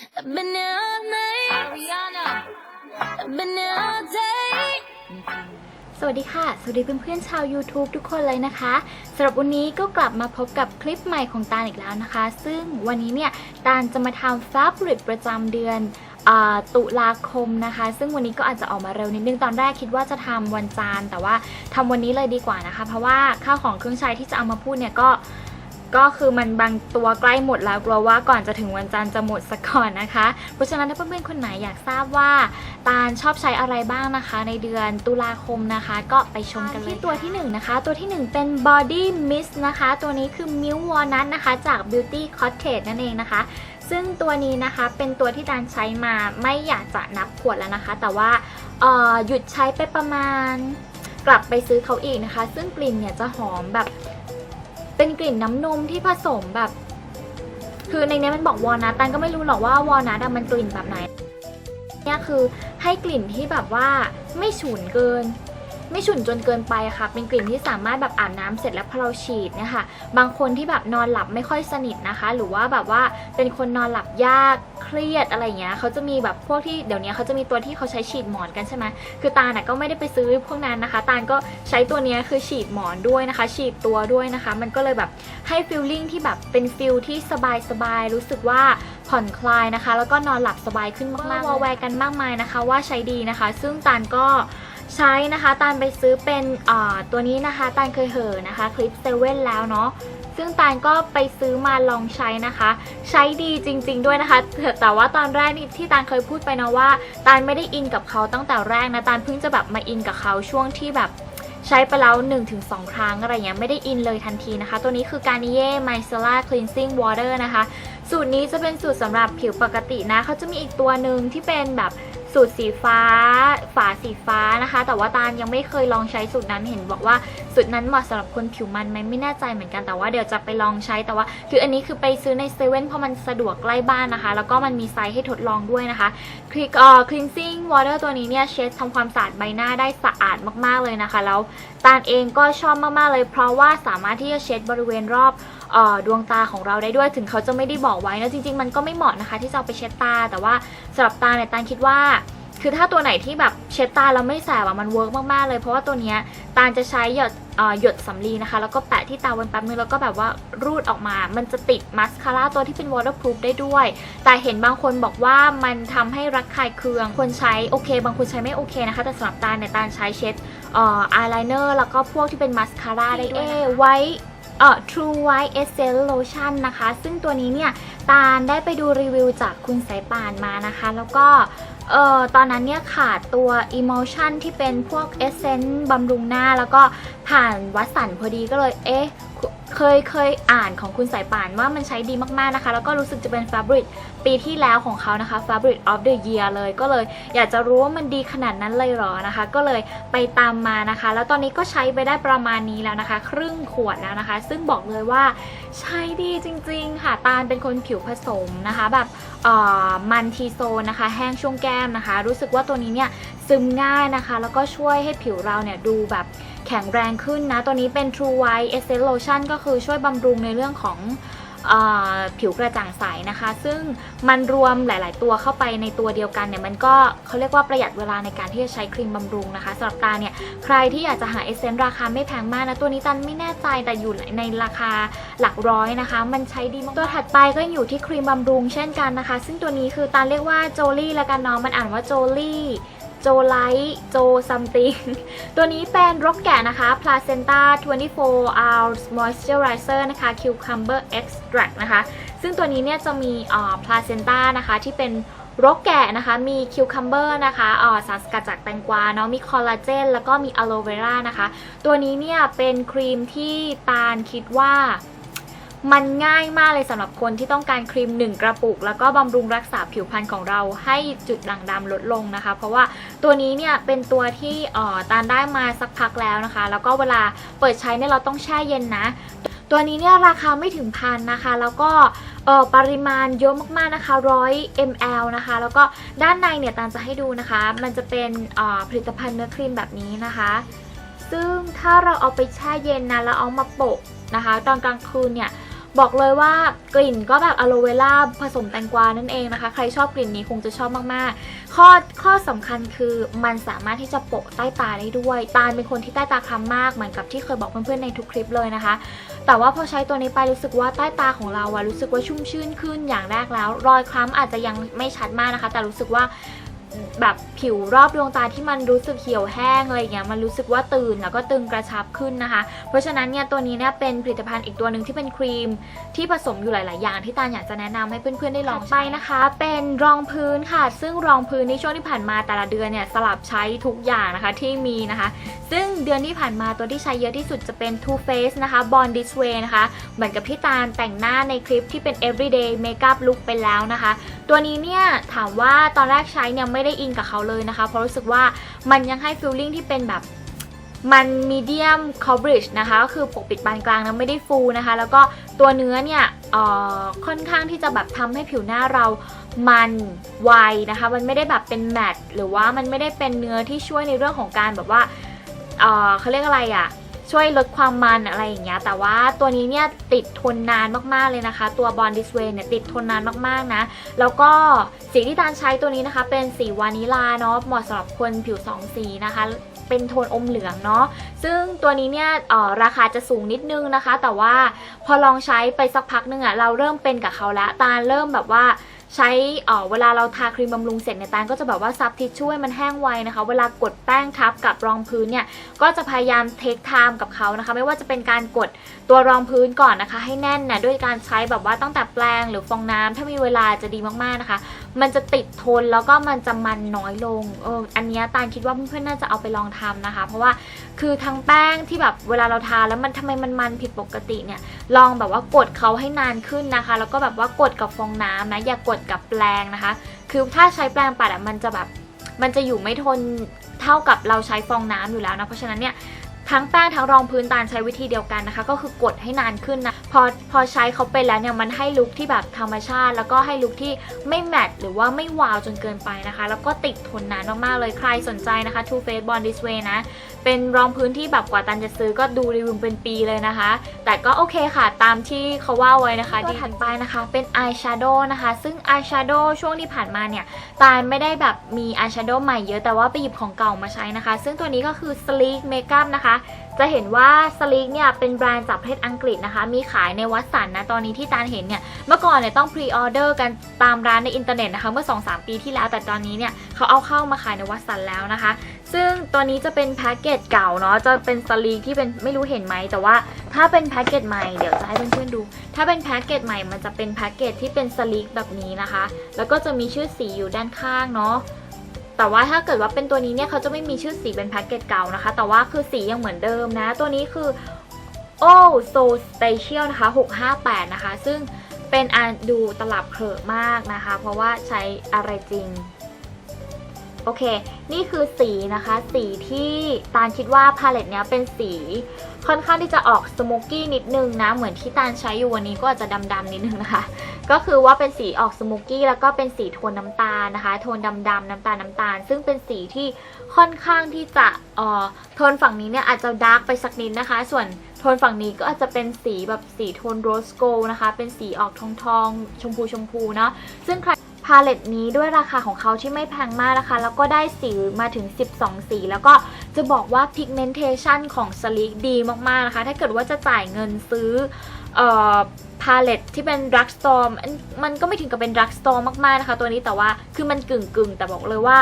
I've been here all night. Ariana. I've been here all day. สวัสดีค่ะ สวัสดีเพื่อนๆชาว YouTube ทุกคนเลยนะคะสำหรับวันนี้ก็กลับมาพบกับคลิปใหม่ของตาลอีกแล้วนะคะ ซึ่งวันนี้เนี่ยตาลจะมาทำ Fabric ประจำเดือนอาตุลาคมนะคะ ซึ่งวันนี้ก็อาจจะออกมาเร็วนิดนึงตอนแรกคิดว่าจะทำวันจันทร์แต่ว่าทำวันนี้เลยดีกว่านะคะ เพราะว่าข้าวของเครื่องใช้ที่จะเอามาพูดเนี่ยก็ ก็คือมันบางตัวใกล้หมดแล้วกลัวว่าก่อนจะถึงวันจันทร์จะหมดซะก่อนนะคะ เพราะฉะนั้นถ้าเพื่อนๆคนไหนอยากทราบว่าตาลชอบใช้อะไรบ้างนะคะ ในเดือนตุลาคมนะคะ ก็ไปชมกันเลยที่ตัวที่หนึ่งนะคะ ตัวที่หนึ่งเป็น body mist นะคะ ตัวนี้คือ milk walnut นะคะจาก beauty cottage นั่นเองนะคะ ซึ่งตัวนี้นะคะเป็นตัวที่ตาลใช้มาไม่อยากจะนับขวดแล้วนะคะ แต่ว่าเอ่อหยุดใช้ไปประมาณกลับไปซื้อเขาอีกนะคะ ซึ่งกลิ่นเนี่ยจะหอมแบบ เป็นกลิ่นน้ำนมที่ผสมแบบ คือในนี้มันบอกวอลนัทตันก็ไม่รู้หรอกว่าวอลนัทมันกลิ่นแบบไหนเนี่ยคือให้กลิ่นที่แบบว่าไม่ฉุนเกิน ไม่ฉุนจนเกินไปค่ะ เป็นกลิ่นที่สามารถแบบอาบน้ำเสร็จแล้วพอเราฉีดเนี่ยค่ะ บางคนที่แบบนอนหลับไม่ค่อยสนิทนะคะ หรือว่าแบบว่าเป็นคนนอนหลับยากเครียดอะไรเงี้ยเขาจะมีแบบพวกที่เดี๋ยวนี้เขาจะมีตัวที่เขาใช้ฉีดหมอนกันใช่ไหมคือตาลน่ะก็ไม่ได้ไปซื้อพวกนั้นนะคะ ตาลก็ใช้ตัวนี้คือฉีดหมอนด้วยนะคะ ฉีดตัวด้วยนะคะ มันก็เลยแบบให้ฟีลลิ่งที่แบบเป็นฟิลที่สบายสบายๆรู้สึกว่าผ่อนคลายนะคะ แล้วก็นอนหลับสบายขึ้นมากๆวอแวร์กันมากมายนะคะ ว่าใช้ดีนะคะ ซึ่งตาลก็ ใช้นะคะตาลไปซื้อเป็นตัวนี้นะคะตาลเคยเหอะนะคะคลิปเซเว่นแล้วเนาะซึ่งตาลก็ไปซื้อมาลองใช้นะคะ ใช้ดีจริง ๆ ด้วยนะคะ แต่ว่าตอนแรกนี่ที่ตาลเคยพูดไปนะว่าตาลไม่ได้อินกับเขาตั้งแต่แรกนะตาลเพิ่งจะแบบมาอินกับเขาช่วงที่แบบใช้ไปแล้ว 1-2 ครั้งอะไรเงี้ยไม่ได้อินเลยทันทีนะคะ ตัวนี้คือ Garnier Micellar Cleansing Water นะคะ สูตรนี้จะเป็นสูตรสำหรับผิวปกตินะเขาจะมีอีกตัวหนึ่งที่เป็นแบบ สูตรสีฟ้า ฝาสีฟ้านะคะ แต่ว่าตาลยังไม่เคยลองใช้สูตรนั้นเห็นบอกว่าสูตรนั้นเหมาะสำหรับคนผิวมันไหมไม่แน่ใจเหมือนกันแต่ว่าเดี๋ยวจะไปลองใช้แต่ว่า คืออันนี้คือไปซื้อในเซเว่นเพราะมันสะดวกใกล้บ้านนะคะ แล้วก็มันมีไซส์ให้ทดลองด้วยนะคะคลิกเอ่อ cleansing water ตัวนี้เนี่ยเช็ดทำความสะอาดใบหน้าได้สะอาดมากๆเลยนะคะ แล้วตาลเองก็ชอบมากๆเลย เพราะว่าสามารถที่จะเช็ดบริเวณรอบ ดวงตาของเราได้ด้วยถึงเขาจะไม่ได้บอกไว้นะจริง ๆ มันก็ไม่เหมาะนะคะ ที่จะเอาไปเช็ดตา แต่ว่าสำหรับตาเนี่ยตาลคิดว่า คือถ้าตัวไหนที่แบบเช็ดตาแล้วไม่แสบอะมันเวิร์กมากๆเลย เพราะว่าตัวเนี้ยตาลจะใช้หยดเอ่อหยดสำลีนะคะ แล้วก็แปะที่ตาวันแป๊บนึงแล้วก็แบบว่ารูดออกมา มันจะติดมัสคาร่าตัวที่เป็น waterproof ได้ด้วย แต่เห็นบางคนบอกว่ามันทำให้รักคายเคือง คนใช้โอเค บางคนใช้ไม่โอเคนะคะ แต่สำหรับตาลเนี่ยตาลใช้เช็ดเอ่ออายไลเนอร์แล้วก็พวกที่เป็นมัสคาร่าได้ด้วยนะคะไว้ เอ่อ True White Essence Lotion นะคะ ซึ่งตัวนี้เนี่ยตาลได้ไปดูรีวิวจากคุณสายป่านมานะคะ แล้วก็เอ่อตอนนั้นเนี่ยขาดตัว Emotion ที่เป็นพวก Essence บำรุงหน้า แล้วก็ผ่านวัดสันพอดีก็เลยเอ๊ะ เคยเคยอ่านของคุณสายป่านว่ามันใช้ดีมากๆนะคะ แล้วก็รู้สึกจะเป็น Fabric ปีที่แล้วของเขานะคะ Fabric of the Year เลยก็เลยอยากจะรู้ว่ามันดีขนาดนั้นเลยหรอนะคะ ก็เลยไปตามมานะคะ แล้วตอนนี้ก็ใช้ไปได้ประมาณนี้แล้วนะคะ ครึ่งขวดแล้วนะคะ ซึ่งบอกเลยว่าใช้ดีจริง ๆ ค่ะ ตาลเป็นคนผิวผสมนะคะ แบบมันทีโซนนะคะ แห้งช่วงแก้มนะคะ รู้สึกว่าตัวนี้เนี่ยซึมง่ายนะคะ แล้วก็ช่วยให้ผิวเราเนี่ยดูแบบ แข็งแรงขึ้นนะ ตัวนี้เป็น True White Essence Lotion ก็คือช่วยบำรุงในเรื่องของอผิวกระจ่างใสนะคะ ซึ่งมันรวมหลาย ๆ ตัวเข้าไปในตัวเดียวกันเนี่ยมันก็เขาเรียกว่าประหยัดเวลาในการที่จะใช้ครีมบำรุงนะคะสำหรับตาเนี่ยใครที่อยากจะหาเอเซนต์ราคาไม่แพงมากนะ ตัวนี้ตันไม่แน่ใจแต่อยู่ในราคาหลักร้อยนะคะ มันใช้ดีมากตัวถัดไปก็อยู่ที่ครีมบำรุงเช่นกันนะคะ ซึ่งตัวนี้คือตาเรียกว่าโจลี่ละกันเนาะมันอ่านว่าโจลี่ โจไลท์โจซัมติงตัวนี้เป็นรกแกะนะคะ Placenta 24 hours moisturizer นะคะ cucumber extract นะคะ ซึ่งตัวนี้เนี่ยจะมีอ่า placenta นะคะที่เป็นรกแกะนะคะ มี cucumber นะคะอ่าสารสกัดจากแตงกวาเนาะ มีคอลลาเจน แล้วก็มี aloe vera นะคะ ตัวนี้เนี่ยเป็นครีมที่ตาลคิดว่า มันง่ายมากเลยสำหรับคนที่ต้องการครีม 1 กระปุก แล้วก็บำรุงรักษาผิวพรรณของเราให้จุดด่างดำลดลงนะคะ เพราะว่าตัวนี้เนี่ยเป็นตัวที่อ่อตาลได้มาสักพักแล้วนะคะ แล้วก็เวลาเปิดใช้เนี่ยเราต้องแช่เย็นนะ ตัวนี้เนี่ยราคาไม่ถึงพันนะคะ แล้วก็เออปริมาณเยอะมากๆนะคะ 100 ml นะคะ แล้วก็ด้านในเนี่ยตาลจะให้ดูนะคะ มันจะเป็นอ่อผลิตภัณฑ์เนื้อครีมแบบนี้นะคะ ซึ่งถ้าเราเอาไปแช่เย็นนะแล้วเอามาโปะนะคะ ตอนกลางคืนเนี่ย บอกเลยว่ากลิ่นก็แบบอะโลเวล่าผสมแตงกวานั่นเองนะคะ ใครชอบกลิ่นนี้คงจะชอบมากๆ ข้อข้อสำคัญคือมันสามารถที่จะโปะใต้ตาได้ด้วย ตาลเป็นคนที่ใต้ตาคล้ำมากเหมือนกับที่เคยบอกเพื่อนๆในทุกคลิปเลยนะคะ แต่ว่าพอใช้ตัวนี้ไปรู้สึกว่าใต้ตาของเราอะรู้สึกว่าชุ่มชื่นขึ้นอย่างแรกแล้ว รอยคล้ำอาจจะยังไม่ชัดมากนะคะ แต่รู้สึกว่า แบบผิวรอบดวงตาที่มันรู้สึกเหี่ยวแห้งอะไรเงี้ยมันรู้สึกว่าตื่นแล้วก็ตึงกระชับขึ้นนะคะ เพราะฉะนั้นเนี่ยตัวนี้เนี่ยเป็นผลิตภัณฑ์อีกตัวหนึ่งที่เป็นครีมที่ผสมอยู่หลาย ๆ อย่างที่ตาลอยากจะแนะนำให้เพื่อน ๆ ได้ลองไปนะคะ เป็นรองพื้นค่ะ ซึ่งรองพื้นในช่วงที่ผ่านมาแต่ละเดือนเนี่ยสลับใช้ทุกอย่างนะคะที่มีนะคะ ซึ่งเดือนที่ผ่านมาตัวที่ใช้เยอะที่สุดจะเป็น Too Faced นะคะ Born This Way นะคะเหมือนกับที่ตาลแต่งหน้าในคลิปที่เป็น everyday makeup look ไปแล้วนะคะ ตัวนี้เนี่ยถามว่าตอนแรกใช้เนี่ยไม่ไม่ได้อินกับเขาเลยนะคะ เพราะรู้สึกว่ามันยังให้ feeling ที่เป็นแบบมัน medium coverage นะคะก็คือปกปิดปานกลางนะไม่ได้ฟูนะคะ แล้วก็ตัวเนื้อเนี่ยค่อนข้างที่จะแบบทำให้ผิวหน้าเรามันไวนะคะ มันไม่ได้แบบเป็นแมตต์หรือว่ามันไม่ได้เป็นเนื้อที่ช่วยในเรื่องของการแบบว่าเอ่อเขาเรียกอะไรอะ่ะ ช่วยลดความมันอะไรอย่างเงี้ย แต่ว่าตัวนี้เนี่ยติดทนนานมากๆเลยนะคะ ตัว Bond This Way เนี่ยติดทนนานมากๆนะ แล้วก็สีที่ตาลใช้ตัวนี้นะคะ เป็นสีวานิลาเนาะ เหมาะสำหรับคนผิวสองสีนะคะเป็นโทนอมเหลืองเนาะ ซึ่งตัวนี้เนี่ยออราคาจะสูงนิดนึงนะคะ แต่ว่าพอลองใช้ไปสักพักนึงอะ่ะเราเริ่มเป็นกับเขาแล้ว ตาเริ่มแบบว่า ใช้เออเวลาเราทาครีมบำรุงเสร็จเนี่ยตาลก็จะแบบว่าซับทิชชู่ให้มันแห้งไวนะคะ เวลากดแป้งทับกับรองพื้นเนี่ยก็จะพยายามเทคไทม์กับเขานะคะ ไม่ว่าจะเป็นการกดตัวรองพื้นก่อนนะคะ ให้แน่นนะด้วยการใช้แบบว่าตั้งแต่แปรงหรือฟองน้ำถ้ามีเวลาจะดีมากๆนะคะ มันจะติดทนแล้วก็มันจะมันน้อยลงเอออันนี้ตาลคิดว่าเพื่อนๆน่าจะเอาไปลองทำนะคะ เพราะว่าคือทั้งแป้งที่แบบเวลาเราทาแล้วมันทำไมมันมันผิดปกติเนี่ยลองแบบว่ากดเขาให้นานขึ้นนะคะ แล้วก็แบบว่ากดกับฟองน้ำนะอย่ากดกับแปรงนะคะ คือถ้าใช้แปรงปัดอะมันจะแบบมันจะอยู่ไม่ทนเท่ากับเราใช้ฟองน้ำอยู่แล้วนะ เพราะฉะนั้นเนี่ย ทั้งแป้งทั้งรองพื้นตาลใช้วิธีเดียวกันนะคะ ก็คือกดให้นานขึ้นนะพอพอใช้เขาไปแล้วเนี่ยมันให้ลุคที่แบบธรรมชาติ แล้วก็ให้ลุคที่ไม่แมตต์หรือว่าไม่วาวจนเกินไปนะคะ แล้วก็ติดทนนานมากๆเลยใครสนใจนะคะ Too Faced Bond This Way นะ เป็นรองพื้นที่แบบกว่าตันจะซื้อก็ดูรีวิวเป็นปีเลยนะคะ แต่ก็โอเคค่ะตามที่เขาว่าไว้นะคะตัวถัดไปนะคะเป็นอายแชโดว์นะคะ ซึ่งอายแชโดว์ช่วงที่ผ่านมาเนี่ยตาลไม่ได้แบบมีอายแชโดว์ใหม่เยอะแต่ว่าไปหยิบของเก่ามาใช้นะคะ ซึ่งตัวนี้ก็คือ Sleek Makeup นะคะจะเห็นว่า Sleek เนี่ยเป็นแบรนด์จากประเทศอังกฤษนะคะ มีขายในวัดสันนะตอนนี้ที่ตาลเห็นเนี่ยเมื่อก่อนเนี่ยต้องพรีออเดอร์กันตามร้านในอินเทอร์เน็ตนะคะเมื่อ 2-3 ปีที่แล้วแต่ตอนนี้เนี่ยเขาเอาเข้ามาขายในวัดสันแล้วนะคะ ซึ่งตัวนี้จะเป็นแพ็กเกจเก่าเนาะจะเป็นสลีกที่เป็นไม่รู้เห็นไหมแต่ว่าถ้าเป็นแพ็กเกจใหม่เดี๋ยวจะให้เพื่อนๆดู ถ้าเป็นแพ็กเกจใหม่มันจะเป็นแพ็กเกจที่เป็นสลีกแบบนี้นะคะ แล้วก็จะมีชื่อสีอยู่ด้านข้างเนาะ แต่ว่าถ้าเกิดว่าเป็นตัวนี้เนี่ยเขาจะไม่มีชื่อสีเป็นแพ็กเกจเก่านะคะ แต่ว่าคือสียังเหมือนเดิมนะ ตัวนี้คือ Oh So Special นะคะ 658 นะคะ ซึ่งเป็นอันดูตลับเขอะมากนะคะ เพราะว่าใช้อะไรจริง โอเค นี่คือสีนะคะ สีที่ตาลคิดว่าพาเลตเนี้ยเป็นสีค่อนข้างที่จะออกสโมกกี้นิดนึงนะ เหมือนที่ตาลใช้อยู่วันนี้ก็อาจจะดำๆนิดนึงนะคะ ก็คือว่าเป็นสีออกสโมกกี้แล้วก็เป็นสีโทนน้ำตาลนะคะ โทนดำๆน้ำตาลน้ำตาล ซึ่งเป็นสีที่ค่อนข้างที่จะเอ่อโทนฝั่งนี้เนี่ยอาจจะดาร์กไปสักนิดนะคะ ส่วนโทนฝั่งนี้ก็อาจจะเป็นสีแบบสีโทนโรสโกลนะคะ เป็นสีออกทองทองชมพูชมพูเนาะซึ่งใครพาเลตนี้ด้วยราคาของเขาที่ไม่แพงมากนะคะ แล้วก็ได้สีมาถึง 12 สี แล้วก็จะบอกว่า pigmentation ของ Sleek ดีมาก ๆ นะคะ ถ้าเกิดว่าจะจ่ายเงินซื้ออ พาเลตที่เป็น drug store มันมันก็ไม่ถึงกับเป็น drug store มากๆนะคะ ตัวนี้แต่ว่าคือมันกึ่งๆ แต่บอกเลยว่า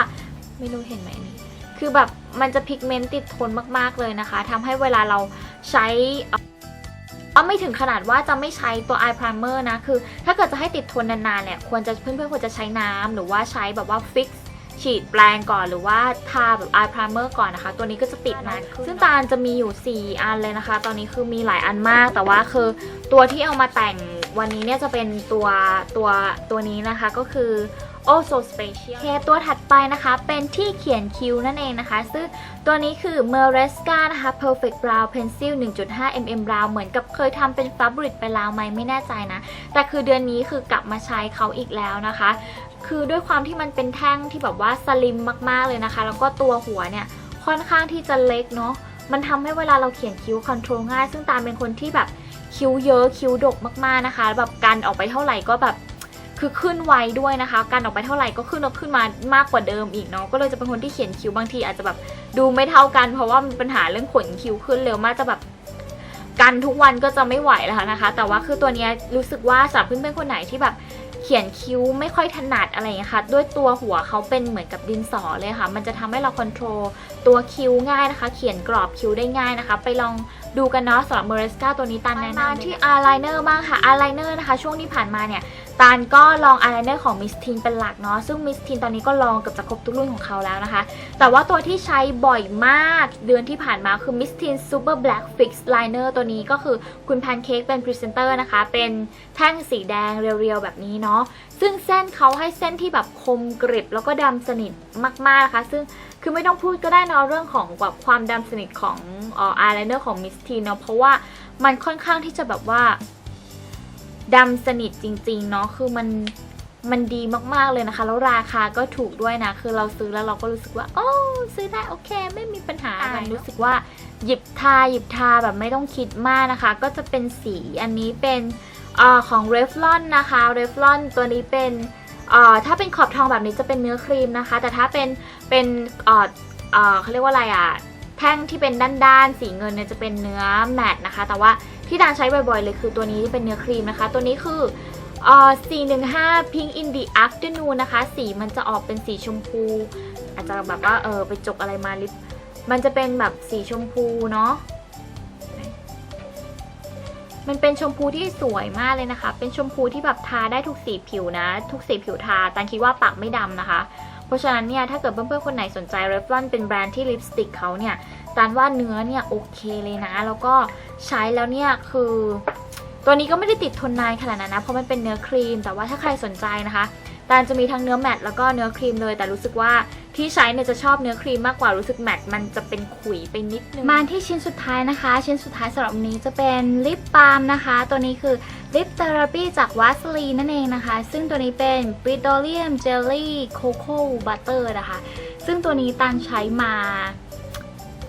ไม่รู้เห็นไหมอันนี่คือแบบมันจะพิกเมนต์ติดทนมากๆเลยนะคะทำให้เวลาเราใช้ไม่ถึงขนาดว่าจะไม่ใช้ตัว eye primer นะ คือ ถ้าเกิดจะให้ติดทนนานๆเนี่ยควรจะเพื่อนๆควรจะใช้น้ำหรือว่าใช้แบบว่า fix ฉีดแปรงก่อนหรือว่าทาแบบ eye primer ก่อนนะคะ ตัวนี้ก็จะติดนานขึ้นซึ่งตาลจะมีอยู่ 4 อันเลยนะคะ ตอนนี้คือมีหลายอันมาก แต่ว่าคือตัวที่เอามาแต่งวันนี้เนี่ยจะเป็นตัวตัวตัวนี้นะคะก็คือ Oh so special เคตัวถัดไปนะคะ เป็นที่เขียนคิ้วนั่นเองนะคะ ซึ่งตัวนี้คือ m e r e s c a นะคะ Perfect Brow Pencil 1.5 mm Brow เหมือนกับเคยทำเป็น Fabric ไปแล้วไหมไม่แน่ใจนะ แต่คือเดือนนี้คือกลับมาใช้เขาอีกแล้วนะคะ คือด้วยความที่มันเป็นแท่งที่แบบว่าสลิมมากๆเลยนะคะ แล้วก็ตัวหัวเนี่ยค่อนข้างที่จะเล็กเนาะมันทำให้เวลาเราเขียนคิ้วคอนโทรลง่าย ซึ่งตาลเป็นคนที่แบบคิ้วเยอะคิ้วดกมากๆนะคะ แบบกันออกไปเท่าไหร่ก็แบบคือขึ้นไวด้วยนะคะกันออกไปเท่าไหร่ก็ขึ้นแล้วขึ้นมามากกว่าเดิมอีกเนาะ ก็เลยจะเป็นคนที่เขียนคิ้วบางทีอาจจะแบบดูไม่เท่ากัน เพราะว่ามีปัญหาเรื่องขนคิ้วขึ้นเร็วมากจะแบบกันทุกวันก็จะไม่ไหวแล้วนะคะ แต่ว่าคือตัวนี้รู้สึกว่าสำหรับเพื่อนๆคนไหนที่แบบ ขียนคิ้วไม่ค่อยถนัดอะไรอย่างเงี้ยค่ะ ด้วยตัวหัวเขาเป็นเหมือนกับดินสอเลยค่ะ มันจะทำให้เราคอนโทรลตัวคิ้วง่ายนะคะ เขียนกรอบคิ้วได้ง่ายนะคะ ไปลองดูกันเนาะสำหรับเมอร์สกาตัวนี้ตันแนะนำที่อายไลเนอร์บ้างค่ะอายไลเนอร์นะคะ ช่วงที่ผ่านมาเนี่ย ตาลก็ลองอายไลเนอร์ของมิสทีนเป็นหลักเนาะซึ่งมิสทีนตอนนี้ก็ลองเกือบจะครบทุกรุ่นของเขาแล้วนะคะ แต่ว่าตัวที่ใช้บ่อยมากเดือนที่ผ่านมาคือ Miss Teen Super Black Fix Liner ตัวนี้ก็คือคุณแพนเค้กเป็นพรีเซนเตอร์นะคะ เป็นแท่งสีแดงเรียวๆแบบนี้เนาะซึ่งเส้นเขาให้เส้นที่แบบคมกริบแล้วก็ดำสนิทมากๆนะคะซึ่งคือไม่ต้องพูดก็ได้เนาะเรื่องของแบบความดำสนิทของอายไลเนอร์ของ Miss Teen เนาะเพราะว่ามันค่อนข้างที่จะแบบว่า ดำสนิทจริง ๆ เนาะคือมันมันดีมากๆเลยนะคะ แล้วราคาก็ถูกด้วยนะ คือเราซื้อแล้วเราก็รู้สึกว่า โอ้ ซื้อได้โอเค ไม่มีปัญหาอะไรรู้สึกว่าหยิบทาหยิบทาแบบไม่ต้องคิดมากนะคะ ก็จะเป็นสีอันนี้เป็นเออของ Revlon นะคะ Revlon ตัวนี้เป็นเอ่อถ้าเป็นขอบทองแบบนี้จะเป็นเนื้อครีมนะคะ แต่ถ้าเป็นเป็นเอ่อเอ่อเขาเรียกว่าอะไรอะแท่งที่เป็นด้านๆสีเงินเนี่ยจะเป็นเนื้อแมตต์นะคะ แต่ว่า ที่ดานใช้บ่อยๆเลยคือตัวนี้ที่เป็นเนื้อครีมนะคะ ตัวนี้คืออ่อ415 Pink in the Afternoon นะคะ สีมันจะออกเป็นสีชมพู อาจจะแบบว่าเออไปจกอะไรมาลิป มันจะเป็นแบบสีชมพูเนาะมันเป็นชมพูที่สวยมากเลยนะคะ เป็นชมพูที่แบบทาได้ทุกสีผิวนะ ทุกสีผิวทาตันคิดว่าปากไม่ดำนะคะ เพราะฉะนั้นเนี่ยถ้าเกิดเพื่อนๆคนไหนสนใจ Revlon เป็นแบรนด์ที่ลิปสติกเขาเนี่ย ตันว่าเนื้อเนี่ยโอเคเลยนะ แล้วก็ใช้แล้วเนี่ยคือ ตัวนี้ก็ไม่ได้ติดทนนานขนาดนั้นนะเพราะมันเป็นเนื้อครีม แต่ว่าถ้าใครสนใจนะคะตานจะมีทั้งเนื้อแมตต์แล้วก็เนื้อครีมเลย แต่รู้สึกว่าที่ใช้เนี่ยจะชอบเนื้อครีมมากกว่ารู้สึกแมตต์มันจะเป็นขุยไปนิดนึงมาที่ชิ้นสุดท้ายนะคะ ชิ้นสุดท้ายสำหรับนี้จะเป็นลิปบาล์มนะคะ ตัวนี้คือลิปเทอราปีจากวัสลีนั่นเองนะคะ ซึ่งตัวนี้เป็น b r i t o l i u m Jelly Cocoa Butter นะคะ ซึ่งตัวนี้ตันใช้มา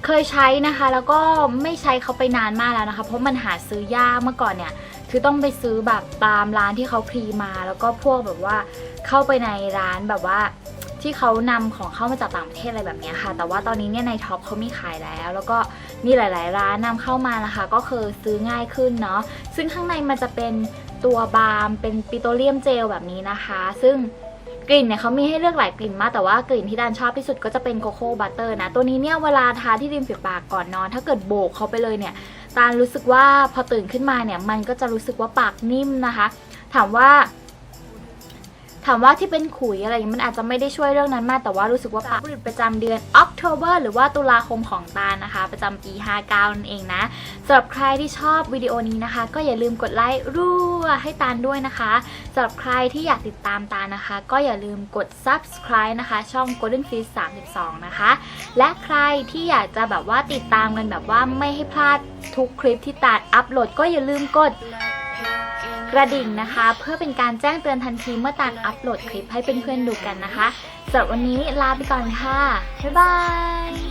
เคยใช้นะคะ แล้วก็ไม่ใช้เขาไปนานมากแล้วนะคะ เพราะมันหาซื้อยากเมื่อก่อนเนี่ยคือต้องไปซื้อแบบตามร้านที่เขาพรีมา แล้วก็พวกแบบว่าเข้าไปในร้านแบบว่าที่เขานำของเข้ามาจากต่างประเทศอะไรแบบนี้ค่ะ แต่ว่าตอนนี้เนี่ยในท็อปเขามีขายแล้ว แล้วก็มีหลาย ๆ ร้านนำเข้ามานะคะ ก็คือซื้อง่ายขึ้นเนาะ ซึ่งข้างในมันจะเป็นตัวบาล์มเป็นปิโตรเลียมเจลแบบนี้นะคะ ซึ่ง กลิ่นเนี่ยเขามีให้เลือกหลายกลิ่นมากแต่ว่ากลิ่นที่ดานชอบที่สุดก็จะเป็นโกโก้บัตเตอร์นะ ตัวนี้เนี่ยเวลาทาที่ริมฝีปากก่อนนอน ถ้าเกิดโบกเขาไปเลยเนี่ยตาลรู้สึกว่าพอตื่นขึ้นมาเนี่ยมันก็จะรู้สึกว่าปากนิ่มนะคะ ถามว่า ถามว่าที่เป็นขุยอะไรอย่างนี้มันอาจจะไม่ได้ช่วยเรื่องนั้นมาก แต่ว่ารู้สึกว่าปากผลิตประจำเดือน October หรือว่าตุลาคมของตาลนะคะ ประจำปี 59 นั่นเองนะสำหรับใครที่ชอบวิดีโอนี้นะคะ ก็อย่าลืมกดไลค์รัวให้ตาลด้วยนะคะสำหรับใครที่อยากติดตามตาลนะคะ ก็อย่าลืมกด subscribe นะคะ ช่อง Golden Fish 32 นะคะ และใครที่อยากจะแบบว่าติดตามกันแบบว่าไม่ให้พลาดทุกคลิปที่ตาลอัปโหลด ก็อย่าลืมกด กระดิ่งนะคะ เพื่อเป็นการแจ้งเตือนทันทีเมื่อตานอัปโหลดคลิปให้เพื่อนๆดูกันนะคะสำหรับวันนี้ลาไปก่อนค่ะ บ๊ายบาย